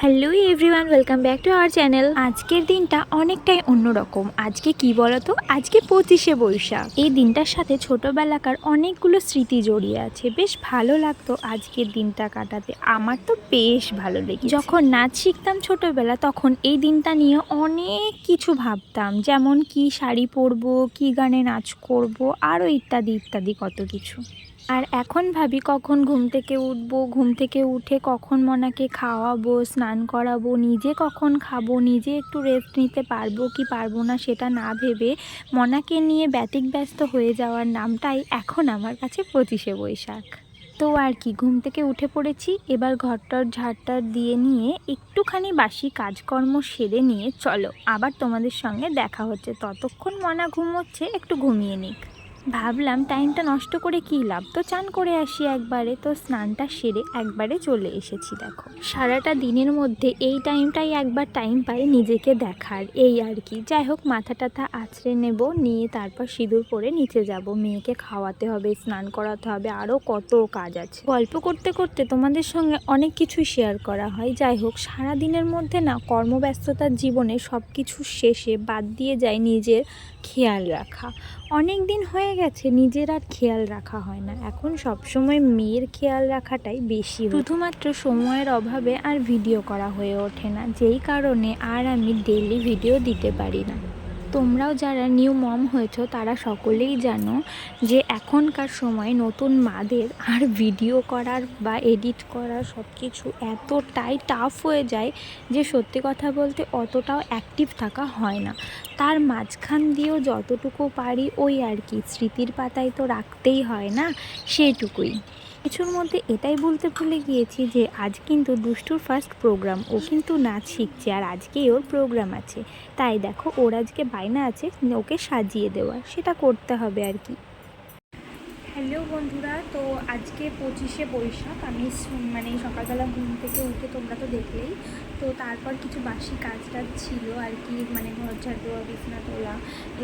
Hello everyone welcome back to our channel আজকের দিনটা অনেকটাই অন্যরকম। আজকে কি বলতো? আজকে পঁচিশে বৈশাখ। এই দিনটার সাথে ছোটবেলাকার অনেকগুলো স্মৃতি জড়িয়ে আছে। বেশ ভালো লাগতো আজকের দিনটা কাটাতে। আমার তো বেশ ভালো লেগে যখন নাচ শিখতাম ছোটবেলা, তখন এই দিনটা নিয়ে অনেক কিছু ভাবতাম। যেমন কি শাড়ি পরবো, কি গানে নাচ করব আরও ইত্যাদি ইত্যাদি কত কিছু। আর এখন ভাবি কখন ঘুম থেকে উঠবো, ঘুম থেকে উঠে কখন মনাকে খাওয়াবো, স্নান করাবো, নিজে কখন খাব, নিজে একটু রেস্ট নিতে পারব কি পারব না সেটা না ভেবে মনাকে নিয়ে ব্যতিক ব্যস্ত হয়ে যাওয়ার নামটাই এখন আমার কাছে পঁচিশে বৈশাখ। তো আর কি, ঘুম থেকে উঠে পড়েছি, এবার ঘরটার ঝাড়টার দিয়ে নিয়ে একটুখানি বাসি কাজকর্ম সেরে নিয়ে চলো, আবার তোমাদের সঙ্গে দেখা হচ্ছে। ততক্ষণ মনা ঘুমোচ্ছে, একটু ঘুমিয়ে নিক। ভাবলাম টাইমটা নষ্ট করে কী লাভ? তো চান করে আসি একবারে। তো স্নানটা সেরে একবারে চলে এসেছি, দেখো। সারাটা দিনের মধ্যে এই টাইমটাই একবার টাইম পাই নিজেকে দেখার, এই আর কি। যাই হোক, মাথা টাথা আছড়ে নেব, নিয়ে তারপর সিঁদুর পরে নিচে যাব। মেয়েকে খাওয়াতে হবে, স্নান করাতে হবে আরও কত কাজ আছে। গল্প করতে করতে তোমাদের সঙ্গে অনেক কিছু শেয়ার করা হয়। যাই হোক, সারা দিনের মধ্যে না, কর্মব্যস্ততার জীবনে সব কিছু শেষে বাদ দিয়ে যায় নিজের খেয়াল রাখা। অনেক দিন হয়ে গেছে, নিজের আর খেয়াল রাখা হয় না। এখন সবসময় মেয়ের খেয়াল রাখাটাই বেশি শুধুমাত্র সময়ের অভাবে আর ভিডিও করা হয়ে ওঠে না, যেই কারণে আর আমি ডেলি ভিডিও দিতে পারি না। তোমরাও যারা নিউ মম হয়েছো, তারা সকলেই জানো যে এখনকার সময় নতুন মাদের আর ভিডিও করার বা এডিট করার সব কিছু এতটাই টাফ হয়ে যায় যে সত্যি কথা বলতে অতটাও অ্যাক্টিভ থাকা হয় না। তার মাঝখান দিয়েও যতটুকু পারি ওই আর কি, স্মৃতির পাতায় তো রাখতেই হয় না? সেটুকুই কিছুর মধ্যে এটাই বলতে ভুলে গিয়েছি যে আজ কিন্তু দুষ্টুর ফার্স্ট প্রোগ্রাম ও কিন্তু নাচ শিখছে আর আজকেই ওর প্রোগ্রাম আছে। তাই দেখো, ওর আজকে বায়না আছে, ওকে সাজিয়ে দেওয়া সেটা করতে হবে আর কি। হ্যালো বন্ধুরা, তো আজকে পঁচিশে বৈশাখ, আমি মানে সকালবেলা ঘুম থেকে উঠে তোমরা তো দেখলেই, তো তারপর কিছু বাসি কাজ টাজ ছিল আর কি মানে ঘর ঝাড় দেওয়া, বিছনা তোলা,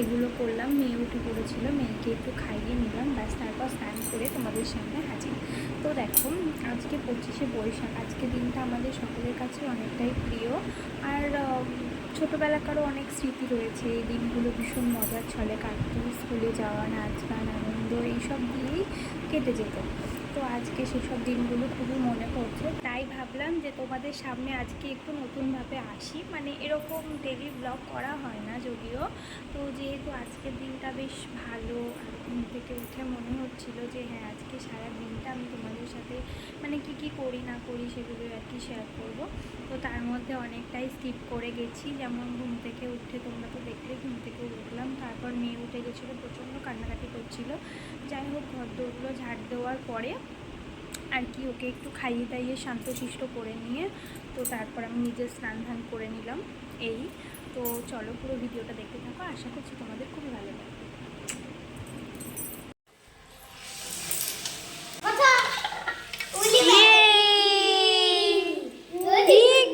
এগুলো করলাম, মেয়ে উঠে পড়েছিল, মেয়েকে একটু খাইয়ে নিলাম, ব্যাস তারপর স্নান করে তোমাদের সামনে হাজির। তো দেখো, আজকে পঁচিশে বৈশাখ, আজকে দিনটা আমাদের সকলের কাছে অনেকটাই প্রিয়, আর ছোটোবেলাকারও অনেক স্মৃতি রয়েছে। এই দিনগুলো ভীষণ মজার ছলে কাটতো। স্কুলে যাওয়া নাচ গান আনন্দ, এইসব দিয়েই কেটে যেত। তো আজকে সেসব দিনগুলো খুবই মনে পড়ছে তাই ভাবলাম যে তোমাদের সামনে আজকে একটু নতুনভাবে আসি। মানে এরকম ডেলি ব্লগ করা হয় না যদিও। তো যেহেতু আজকের দিনটা বেশ ভালো, আর ঘুম থেকে উঠে মনে হচ্ছিল যে হ্যাঁ আজকে সারা দিনটা আমি তোমাদের সাথে মানে কি কি করি না করি সেগুলো আর কি শেয়ার করব। তো তার মধ্যে অনেকটাই স্কিপ করে গেছি। যেমন ঘুম থেকে উঠে তোমরা তো দেখলে ঘুম থেকে উঠলাম, তারপর মেয়ে উঠে গেছিল, প্রচণ্ড কান্নাকাটি করছিল। যাই হোক, ঘর দৌড়গুলো ঝাড় দেওয়ার পরে আর কি, ওকে একটু খাইয়ে দাইয়ে শান্তশিষ্ট করে নিয়ে, তো তারপর আমি নিজের স্নান ধান করে নিলাম। এই, তো চলো পুরো ভিডিওটা দেখতে থাকো। আশা করছি তোমাদের খুবই ভালো লাগবে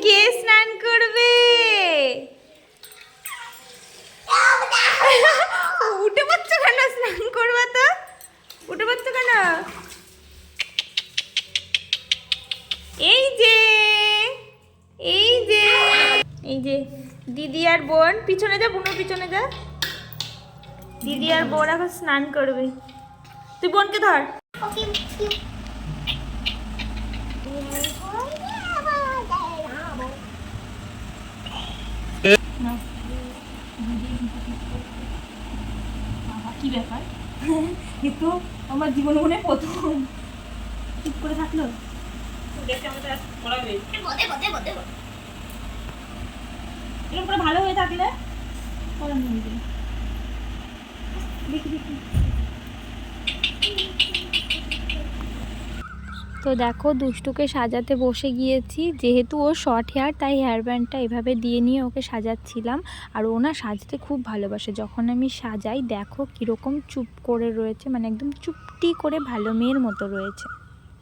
কে স্নান করবে উঠে পড়ছো কেন স্নান করবা তো উঠে পড়ছো কেন এই যে এই যে এই যে দিদি আর বোন পিছনে যা বোনের পিছনে যা। দিদি আর বোন এখন স্নান করবে। তুই বোনকে ধর। কি ব্যাপার এ আমার জীবনে মনে প্রথম। চুপ করে থাকল? এরকম করে ভালো হয়ে থাকলে তো। দেখি, দুষ্টুকে সাজাতে বসে গিয়েছি। যেহেতু ও শর্ট হেয়ার তাই হেয়ার ব্যান্ডটা এভাবে দিয়ে নিয়ে ওকে সাজাচ্ছিলাম। আর ও না সাজতে খুব ভালোবাসে। যখন আমি সাজাই, দেখো কীরকম চুপ করে রয়েছে মানে একদম চুপটি করে ভালো মেয়ের মতো রয়েছে।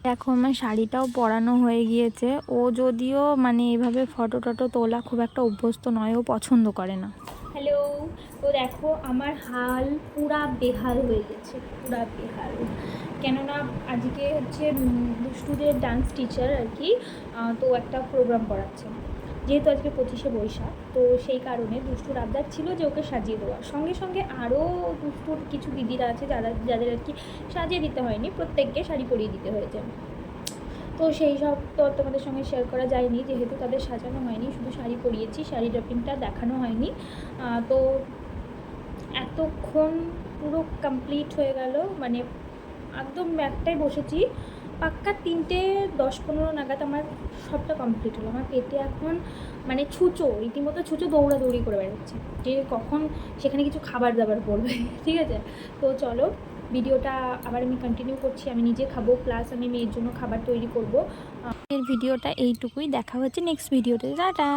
দেখো আমার শাড়িটাও পরানো হয়ে গিয়েছে। ও যদিও মানে এভাবে ফটো টটো তোলা খুব একটা অভ্যস্ত নয়, ও পছন্দ করে না। হ্যালো তো দেখো আমার হাল পুরা বেহাল হয়ে গেছে, পুরা বেহাল। কেননা আজকে হচ্ছে দুষ্টুদের ডান্স টিচার আর কি তো একটা প্রোগ্রাম করাচ্ছে যেহেতু আজকে পঁচিশে বৈশাখ, তো সেই কারণে দুষ্টুর আবদার ছিল যে ওকে সাজিয়ে দেওয়া সঙ্গে সঙ্গে আরও দুষ্টুর কিছু দিদিরা আছে যারা, যাদের আর কি সাজিয়ে দিতে হয়নি, প্রত্যেককে শাড়ি পরিয়ে দিতে হয়েছে। তো সেই সব তো তোমাদের সঙ্গে শেয়ার করা যায়নি, যেহেতু তাদের সাজানো হয়নি, শুধু শাড়ি পরিয়েছি, শাড়ি ড্রপিংটা দেখানো হয়নি। তো এতক্ষণ পুরো কমপ্লিট হয়ে গেল মানে একদম একটাই বসেছি। পাক্কা তিনটে দশ পনেরো নাগাদ আমার সবটা কমপ্লিট হলো। আমার পেটে এখন মানে ছুঁচো, রীতিমতো ছুঁচো দৌড়াদৌড়ি করে বেড়াচ্ছে। যে কখন সেখানে কিছু খাবার দাবার পড়বে, ঠিক আছে? তো চলো, ভিডিওটা আবার আমি কন্টিনিউ করছি। আমি নিজে খাব প্লাস আমি মেয়ের জন্য খাবার তৈরি করব। এর ভিডিওটা এইটুকুই। দেখা হচ্ছে নেক্সট ভিডিওতে টাটা!